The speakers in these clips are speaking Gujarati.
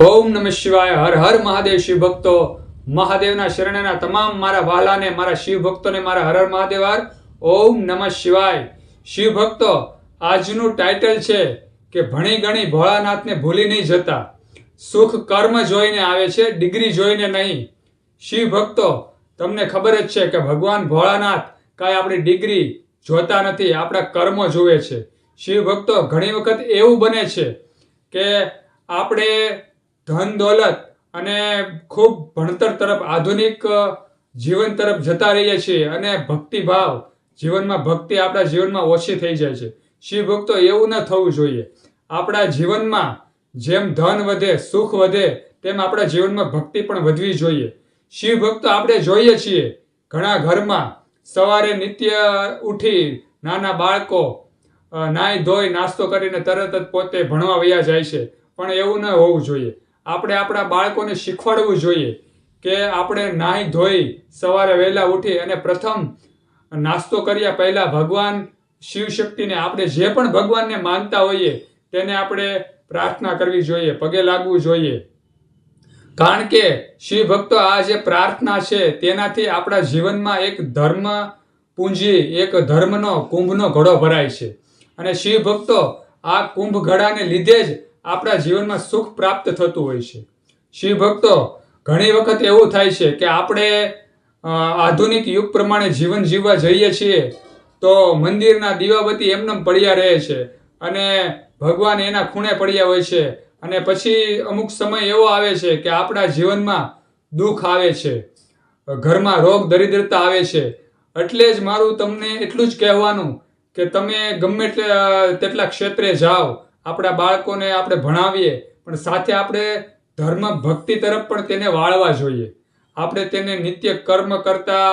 ઓમ નમઃ શિવાય, હર હર મહાદેવ શિવ ભક્તો. મહાદેવના શરણેના તમામ મારા વાલાને, મારા શિવ ભક્તોને, મારા હર હર મહાદેવ હર ઓમ નમઃ શિવાય. શિવ ભક્તો, આજનું ટાઇટલ છે કે ભણી ગણી ભોળાનાથને ભૂલી નહીં જતા. સુખ કર્મ જોઈને આવે છે, ડિગ્રી જોઈને નહીં. શિવ ભક્તો, તમને ખબર જ છે કે ભગવાન ભોળાનાથ કાંઈ આપણી ડિગ્રી જોતા નથી, આપણા કર્મો જુએ છે. શિવ ભક્તો, ઘણી વખત એવું બને છે કે આપણે ધન દોલત અને ખૂબ ભણતર તરફ, આધુનિક જીવન તરફ જતા રહીએ છીએ અને ભક્તિભાવ જીવનમાં ભક્તિ આપણા જીવનમાં ઓછી થઈ જાય છે. શિવ ભક્તો એવું ન થવું જોઈએ. આપણા જીવનમાં જેમ ધન વધે, સુખ વધે, તેમ આપણા જીવનમાં ભક્તિ પણ વધવી જોઈએ. શિવ ભક્તો આપણે જોઈએ છીએ. ઘણા ઘરમાં સવારે નિત્ય ઉઠી નાના બાળકો નાય ધોઈ નાસ્તો કરીને તરત જ પોતે ભણવા વયા જાય છે. પણ એવું ન હોવું જોઈએ. આપણે આપણા બાળકોને શીખવાડવું જોઈએ કે આપણે નાહી ધોઈ સવારે વહેલા ઉઠી અને પ્રથમ નાસ્તો કર્યા પહેલાં ભગવાન શિવ શક્તિને આપણે જે પણ ભગવાનને માનતા હોઈએ તેને આપણે પ્રાર્થના કરવી જોઈએ, પગે લાગવું જોઈએ. કારણ કે શિવ ભક્તો આ જે પ્રાર્થના છે તેનાથી આપણા જીવનમાં એક ધર્મ પૂંજી, એક ધર્મનો કુંભનો ઘડો ભરાય છે. અને શિવ ભક્તો આ કુંભ ઘડાને લીધે જ આપણા જીવનમાં સુખ પ્રાપ્ત થતું હોય છે. શિવ ભક્તો, ઘણી વખત એવું થાય છે કે આપણે આધુનિક યુગ પ્રમાણે જીવન જીવવા જઈએ છીએ, તો મંદિરના દીવાબત્તી એમનેમ પડ્યા રહે છે અને ભગવાન એના ખૂણે પડ્યા હોય છે. અને પછી અમુક સમય એવો આવે છે કે આપણા જીવનમાં દુઃખ આવે છે, ઘરમાં રોગ દરિદ્રતા આવે છે. એટલે જ મારું તમને એટલું જ કહેવાનું કે તમે ગમે તેટલા ક્ષેત્રે જાઓ આપણા બાળકોને આપણે ભણાવીએ, પણ સાથે આપણે ધર્મ ભક્તિ તરફ પણ તેને વાળવા જોઈએ. આપણે તેને નિત્ય કર્મ કરતા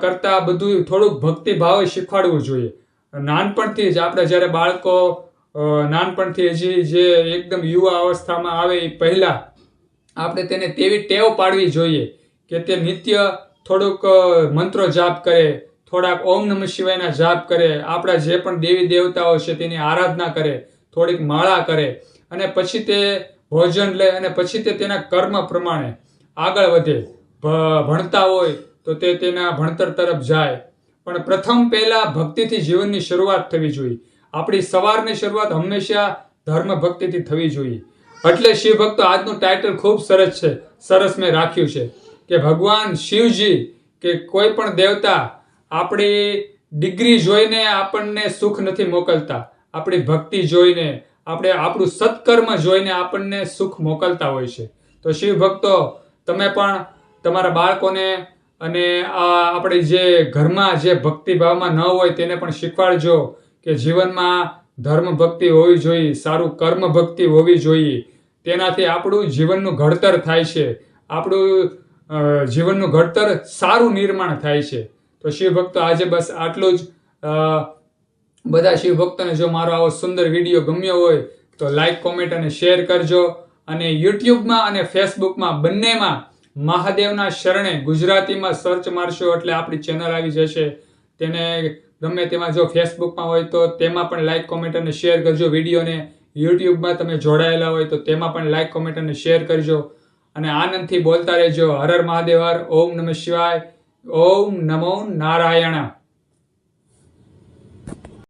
કરતા બધું થોડુંક ભક્તિ ભાવે શીખવાડવું જોઈએ. નાનપણથી જ આપણે જ્યારે બાળકો નાનપણથી હજી જે એકદમ યુવા અવસ્થામાં આવે એ પહેલાં, આપણે તેને તેવી ટેવ પાડવી જોઈએ કે તે નિત્ય થોડુંક મંત્રો જાપ કરે, થોડાક ઓમ નમઃ શિવાયના જાપ કરે, આપણા જે પણ દેવી દેવતાઓ છે તેની આરાધના કરે થોડીક માળા કરે અને પછી તે ભોજન લે અને પછી તે તેના કર્મ પ્રમાણે આગળ વધે. ભણતા હોય તો તે તેના ભણતર તરફ જાય. પણ પ્રથમ પહેલાં ભક્તિથી જીવનની શરૂઆત થવી જોઈએ. આપણી સવારની શરૂઆત હંમેશા ધર્મ ભક્તિથી થવી જોઈએ. એટલે શિવ ભક્તો આજનું ટાઇટલ ખૂબ સરસ છે. સરસ મેં રાખ્યું છે. કે ભગવાન શિવજી કે કોઈ પણ દેવતા આપણી ડિગ્રી જોઈને આપણને સુખ નથી મોકલતા. આપણી ભક્તિ જોઈને, આપણે આપણું સત્કર્મ જોઈને આપણને સુખ મોકલતા હોય છે. તો શિવ ભક્તો તમે પણ તમારા બાળકોને અને આ આપણે જે ઘરમાં જે ભક્તિભાવમાં ન હોય તેને પણ શીખવાડજો કે જીવનમાં ધર્મ ભક્તિ હોવી જોઈએ, સારું કર્મ ભક્તિ હોવી જોઈએ. તેનાથી આપણું જીવનનું ઘડતર થાય છે. આપણું જીવનનું ઘડતર સારું નિર્માણ થાય છે. તો શિવ ભક્તો આજે બસ આટલું જ. બધા શિવ ભક્તોને જો મારો આવો સુંદર વીડિયો ગમ્યો હોય, તો લાઈક કોમેન્ટ અને શેર કરજો. અને યુટ્યુબમાં અને ફેસબુકમાં બંનેમાં મહાદેવના શરણે ગુજરાતીમાં સર્ચ મારશો એટલે આપણી ચેનલ આવી જશે. તેને ગમે તેમાં જો ફેસબુકમાં હોય તો તેમાં પણ લાઈક કોમેન્ટ અને શેર કરજો વિડીયોને. યુટ્યુબમાં તમે જોડાયેલા હોય તો તેમાં પણ લાઈક કોમેન્ટ અને શેર કરજો. અને આનંદથી બોલતા રહેજો. હર હર મહાદેવ, હર ઓમ નમઃ શિવાય. ઓમ નમો નારાયણ.